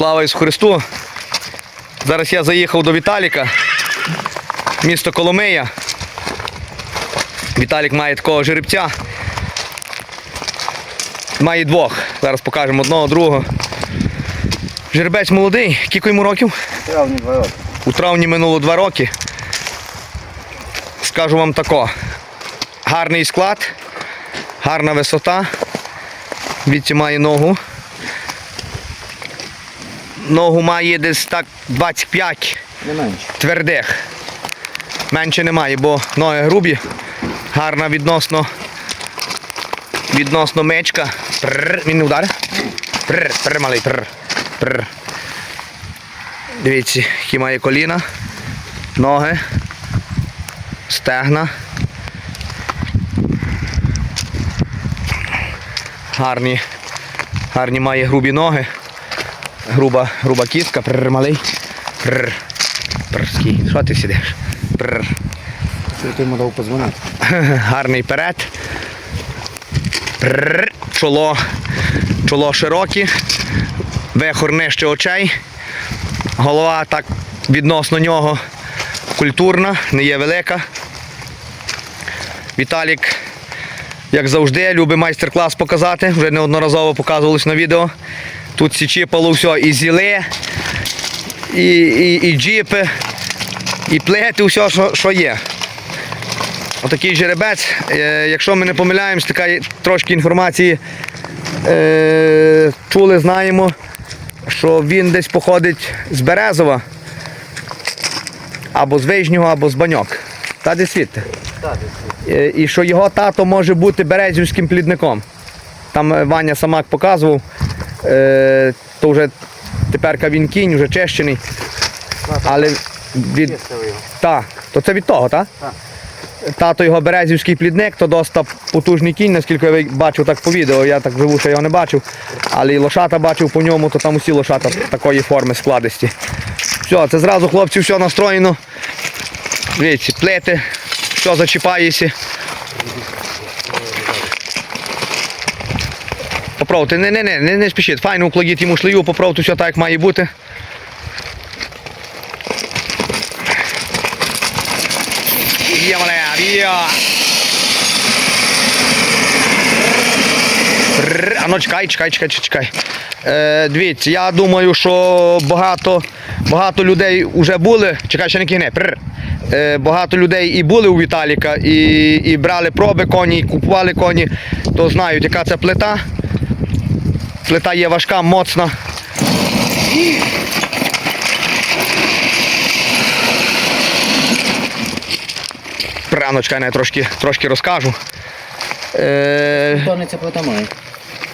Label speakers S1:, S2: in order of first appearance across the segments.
S1: Слава Ісусу Христу! Зараз я заїхав до Віталіка, місто Коломия. Віталік має такого жеребця. Має двох. Зараз покажемо одного, другого. Жеребець молодий, кілько йому років?
S2: Травні два роки.
S1: У травні минуло два роки. Скажу вам тако. Гарний склад, гарна висота. Віці має ногу. Ногу має десь так 25
S2: Не менше.
S1: твердих. Менше немає, бо ноги грубі. Гарна відносно. Відносно мечка. Прррр. Він не? Прррр, прррр, малий, прррр, прррр. Дивіться, які має коліна, ноги, стегна. Гарні, гарні має грубі ноги. Груба, груба кістка, прррр, малий. Прррр. Прррський. Що ти сидиш? Прррр.
S2: Це ти йому дав позвонити.
S1: Гарний перед. Прррр. Чоло. Чоло широке. Вихор нижче очей. Голова так відносно нього культурна, не є велика. Віталік, як завжди, любить майстер-клас показати. Вже неодноразово показувалось на відео. Тут січіпало все і зіли, і, і, і джіпи, і плети, все, що, що є. Отакий жеребець. Е, Якщо ми не помиляємось, така трошки інформації е, чули, знаємо, що він десь походить з Березова, або з Вижнього, або з Баньок. Та десь звідти. Е, І що його тато може бути березівським плідником. Там е, Ваня Самак показував, е, то вже тепер він кінь, вже чещений. Але від, так, то це від того, так?
S2: Так.
S1: Тато його березівський плідник, то доста потужний кінь, наскільки я бачив так по відео, я так живу, що його не бачив. Але і лошата бачив по ньому, то там усі лошата такої форми складисті. Все, це зразу хлопці все настроєно. Дивіться, плети, все зачіпається. Попробуйте, не, не, не, не, не спішіть. Файно укладіть йому шлею, попробуйте все так, як має бути. Malea, via! Рррр, А ну чекай, чекай, чекай, чекай. Е, дивіться, я думаю, що багато, багато людей вже були. Чекай, ще не кігне. Е, багато людей і були у Віталіка, і, і брали проби коні, і купували коні, то знають, яка це плита. Плита є важка, моцна. Рано, чекай, я трошки, трошки розкажу. Е,
S2: Хто не це плита має?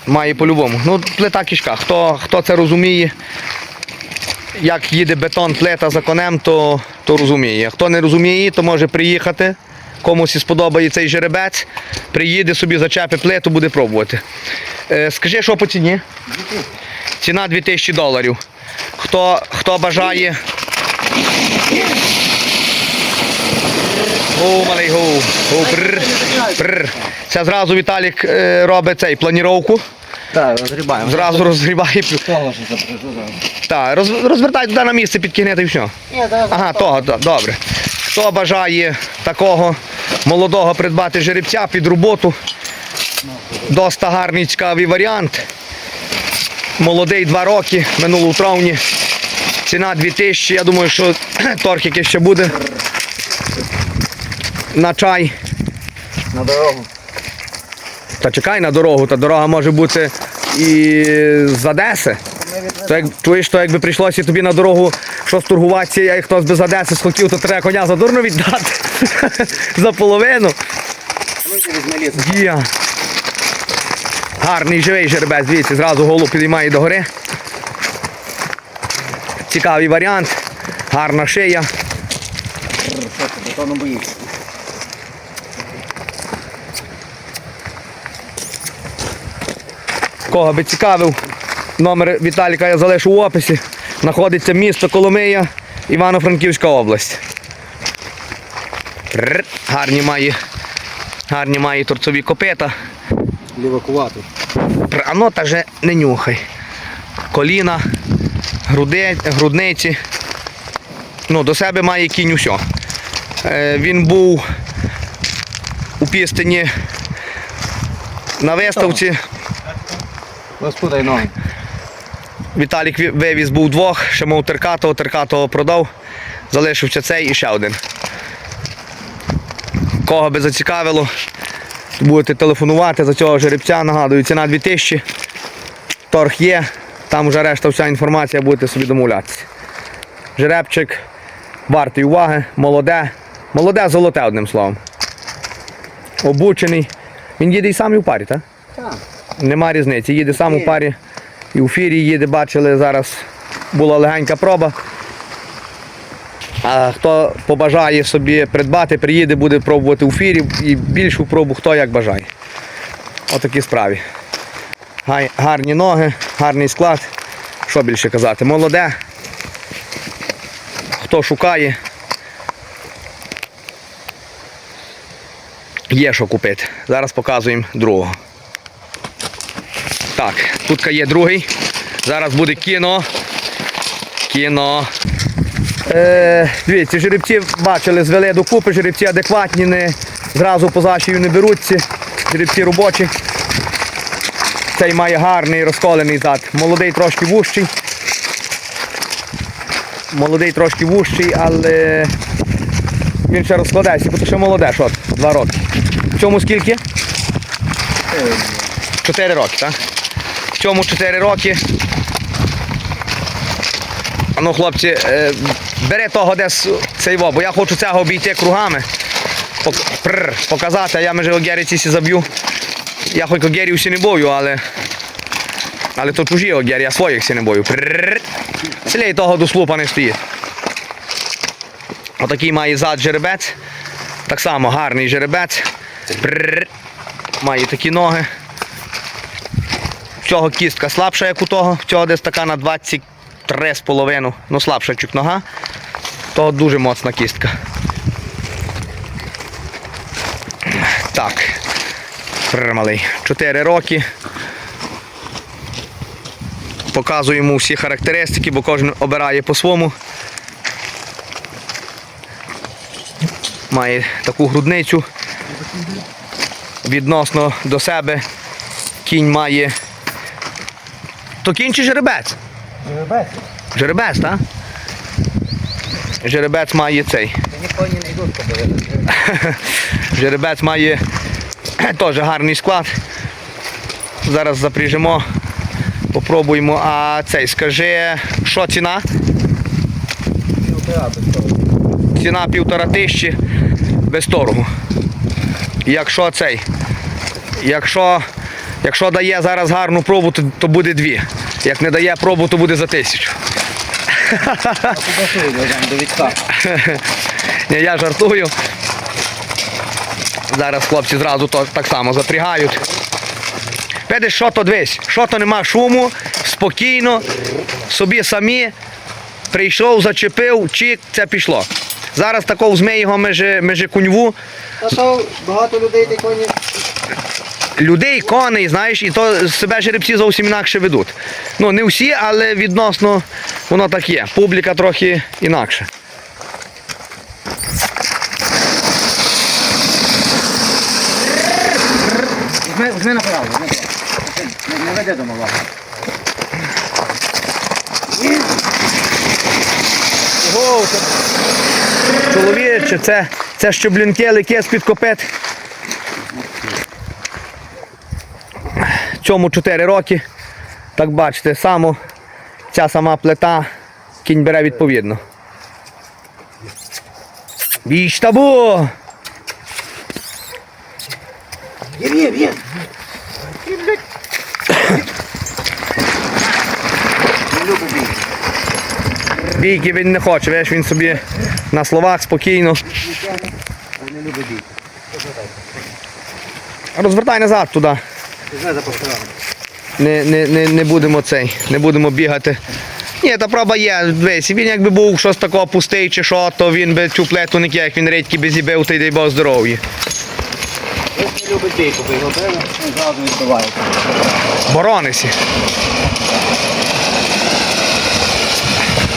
S1: має по-любому. Ну, плита кишка. Хто, хто це розуміє, як їде бетон, плита за конем, то, то розуміє. Хто не розуміє, то може приїхати. Комусь і сподобає цей жеребець, приїде собі, зачепить плиту, буде пробувати. Е, скажи, що по ціні? Ціна 2000 доларів. Хто, хто бажає. О, малий гу. Гу, пррр, пррр. Це зразу Віталік е, робить цей планіровку.
S2: Так, розгрібаємо.
S1: Зразу розгрібає. Так, роз, розвертай туди на місце, підкинете і все. Ага, того, добре. Хто бажає такого молодого придбати жеребця під роботу? Доста гарний цікавий варіант. Молодий 2 роки, минуло травні. Ціна 2000, я думаю, що торг якийсь ще буде. На чай.
S2: На дорогу.
S1: Та чекай на дорогу, та дорога може бути і з Одеси. То як чуєш, то якби прийшлося тобі на дорогу щось торгуватися, як хтось би з Одеси схотів, то треба коня за дурно віддати. за половину. Є. Гарний живий жеребець, дивіться, зразу голову підіймає догори. Цікавий варіант, гарна шия. Кого би цікавив, номер Віталіка я залишу в описі. Знаходиться місто Коломия, Івано-Франківська область. Гарні має, гарні має торцові копита.
S2: Лівакуватор.
S1: Пр- А ну та же не нюхай. Коліна, груди, грудниці. Ну, до себе має кінь усьо. Е, він був у Пістині на виставці.
S2: Розпутай ноги.
S1: Віталік вивіз був двох, ще мав теркатого, теркатого продав. Залишився цей і ще один. Кого би зацікавило, будете телефонувати за цього жеребця. Нагадую, ціна 2000. Торг є, там вже решта вся інформація, будете собі домовлятися. Жеребчик вартий уваги, молоде. Молоде золоте, одним словом. Обучений. Він їде і сам і в парі, так?
S2: Так.
S1: Нема різниці. Їде сам у парі. І у фірі їде, бачили, зараз була легенька проба. А хто побажає собі придбати, приїде, буде пробувати у фірі і більшу пробу, хто як бажає. Отакі справі. Гарні ноги, гарний склад. Що більше казати? Молоде. Хто шукає. Є що купити. Зараз показуємо другого. Так, тут є другий. Зараз буде кіно. Кіно. Е, дивіться, жеребці бачили, звели докупи, жеребці адекватні, не, зразу по зашію не беруться. Жеребці робочі. Цей має гарний розколений зад. Молодий трошки вущий. Молодий трошки вущий, але він ще розкладається, бо то ще молоде, що? Два роки. В цьому скільки? Чотири роки, так? В цьому 4 роки. Ну, хлопці, е, бери того десь цей во, бо я хочу цього обійти кругами. Пррр, показати, а я може огєриці сі заб'ю. Я хоч огєрів всі не бою, але. Але то чужі огєрі, я своїх всі не бою. Прррр. Слій того до слупа не стоїть. Отакий має зад жеребець. Так само гарний жеребець. Прррр. Має такі ноги. Цього кістка слабша, як у того, цього десь така на 23,5. Ну слабша чуть нога. Того дуже моцна кістка. Так. Малий. 4 роки. Показуємо всі характеристики, бо кожен обирає по-своєму. Має таку грудницю. Відносно до себе кінь має. То кінь чи жеребець?
S2: Жеребець.
S1: Жеребець, так? Жеребець має цей.
S2: Мені не йдуть.
S1: Жеребець має теж гарний склад. Зараз запряжемо, попробуємо. А цей, скажи, що ціна? Ціна півтора тисячі без торгу. Якщо цей, якщо, якщо дає зараз гарну пробу, то, то буде дві. Як не дає пробу, то буде за тисячу. Ні, я жартую. Зараз хлопці зразу то, так само запрягають. Видиш, що то дивись, що то нема шуму, спокійно, собі самі прийшов, зачепив, чик, це пішло. Зараз такого взми його межи, межи куньву.
S2: Та що багато людей ті коні.
S1: Людей, коней, знаєш, і то себе жеребці зовсім інакше ведуть. Ну, не всі, але відносно воно так є. Публіка трохи інакше.
S2: Візьми, направо. Не, веди до малого.
S1: Чоловіче, це, це щоблінки, лики з-під копит. Цьому 4 роки. Так бачите, само, ця сама плита, кінь бере відповідно. Біч табу!
S2: Є, є.
S1: Бійки він не хоче, видиш, він собі на словах спокійно. Розвертай назад туди. Не, не, не, не будемо цей, не будемо бігати. Ні, та проба є. Дивись, він якби був щось такого пустий чи що, то він би цю плету не як він редьки би зібив, та й дай Бог здоров'я.
S2: Ось не любить бійку, бо його били, він зразу відбивається.
S1: Боронися.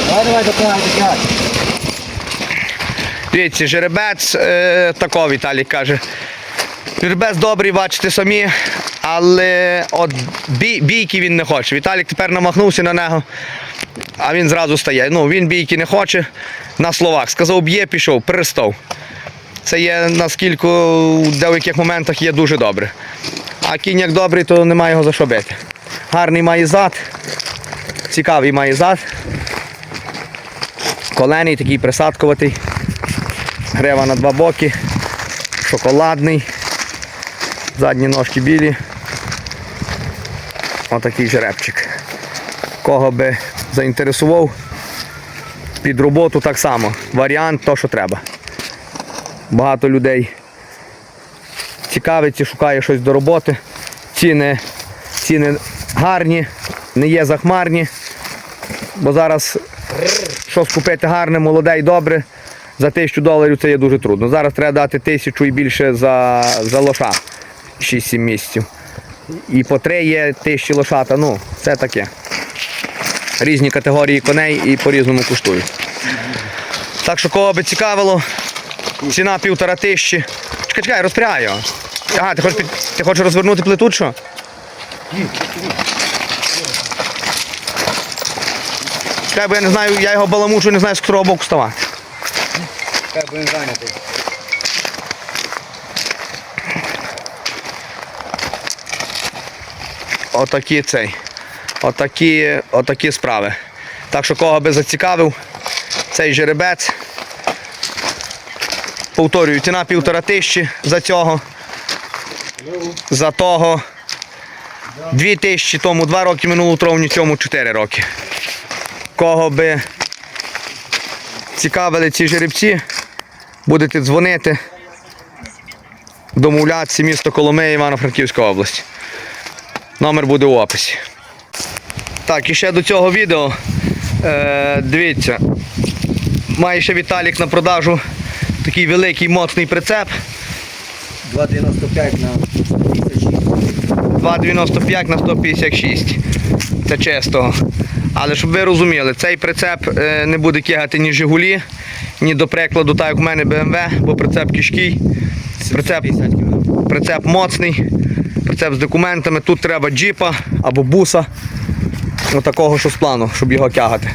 S2: Давай, давай, допомагай, допомагай.
S1: Дивіться, жеребець е, тако Віталій каже. Жеребець добрий, бачите самі, але от бій, бійки він не хоче. Віталік тепер намахнувся на нього, а він зразу стає. Ну, він бійки не хоче на словах. Сказав, б'є, пішов, перестав. Це є наскільки в деяких моментах є дуже добре. А кінь як добрий, то немає його за що бити. Гарний має зад, цікавий має зад. Колений, такий присадкуватий. Грива на два боки, шоколадний, задні ножки білі. Отакий жеребчик. Кого би заінтересував, під роботу так само. Варіант то, що треба. Багато людей цікавиться, шукає щось до роботи. Ціни, ціни гарні, не є захмарні. Бо зараз щось купити гарне, молоде і добре. За тисячу доларів це є дуже трудно. Зараз треба дати тисячу і більше за, за лоша 6-7 місяців. І по три є тисячі лошата, ну, це таке. Різні категорії коней і по-різному коштують. Так що кого би цікавило, ціна півтора тисячі. Чекай, чекай, розпрягай. Ага, ти хочеш, ти хочеш розвернути плиту, що? Чекай, бо я не знаю, я його баламучу, не знаю, з котрого боку ставати.
S2: Хай будемо зайняти.
S1: Отакі цей. Отакі, отакі справи. Так що кого би зацікавив, цей жеребець. Повторюю, ціна півтора тисячі за цього. За того дві тисячі тому два роки минуло травні, цьому чотири роки. Кого би цікавили ці жеребці, будете дзвонити, домовлятися місто Коломия, Івано-Франківська область. Номер буде у описі. Так, і ще до цього відео. Е, дивіться. Має ще Віталік на продажу такий великий моцний прицеп.
S2: 2,95 на
S1: 2,95 на 156. Це чистого. Але щоб ви розуміли, цей прицеп е, не буде кигати ні Жигулі, ні до прикладу, так як у мене BMW, бо прицеп кишкий. Прицеп, прицеп моцний, прицеп з документами. Тут треба джіпа або буса. Ну, такого, що з плану, щоб його тягати.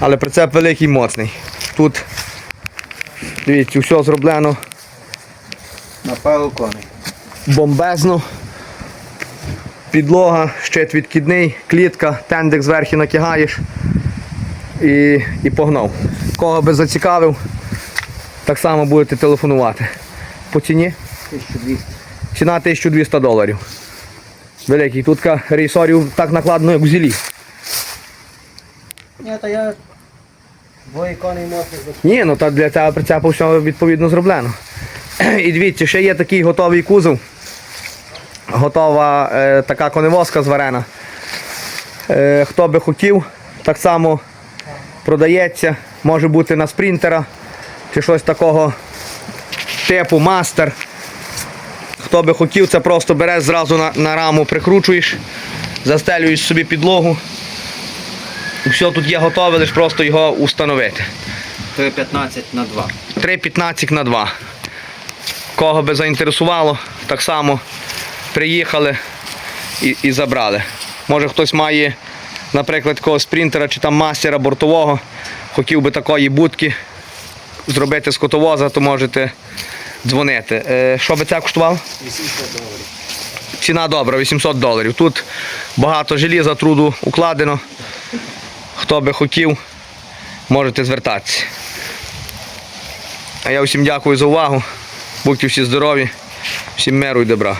S1: Але прицеп великий моцний. Тут, дивіться, все зроблено
S2: На пару коней.
S1: бомбезно. Підлога, щит відкидний, клітка, тендик зверху накигаєш і, і погнав. Кого би зацікавив, так само будете телефонувати. По ціні?
S2: 1200.
S1: Ціна 1200 доларів. Великий. Тут рейсорів так накладно, як в зілі.
S2: Ні, та я двоє коней моцних
S1: Ні, ну так для цього прицепу все відповідно зроблено. І дивіться, ще є такий готовий кузов. Готова е, така коневозка зварена. Е, хто би хотів, так само продається. Може бути на спринтера чи щось такого типу мастер. Хто би хотів, це просто береш зразу на, на раму, прикручуєш, застелюєш собі підлогу. Все тут є готове, лише просто його установити.
S2: 3,15 на 2.
S1: 3,15 на 2. Кого би заінтересувало, так само приїхали і, і забрали. Може хтось має, наприклад, такого спринтера чи там мастера бортового, хотів би такої будки зробити з котовоза, то можете дзвонити. Е, що би це коштувало?
S2: 800 доларів.
S1: Ціна добра, 800 доларів. Тут багато желіза, труду укладено. Хто би хотів, можете звертатися. А я всім дякую за увагу. Будьте всі здорові, всім миру і добра.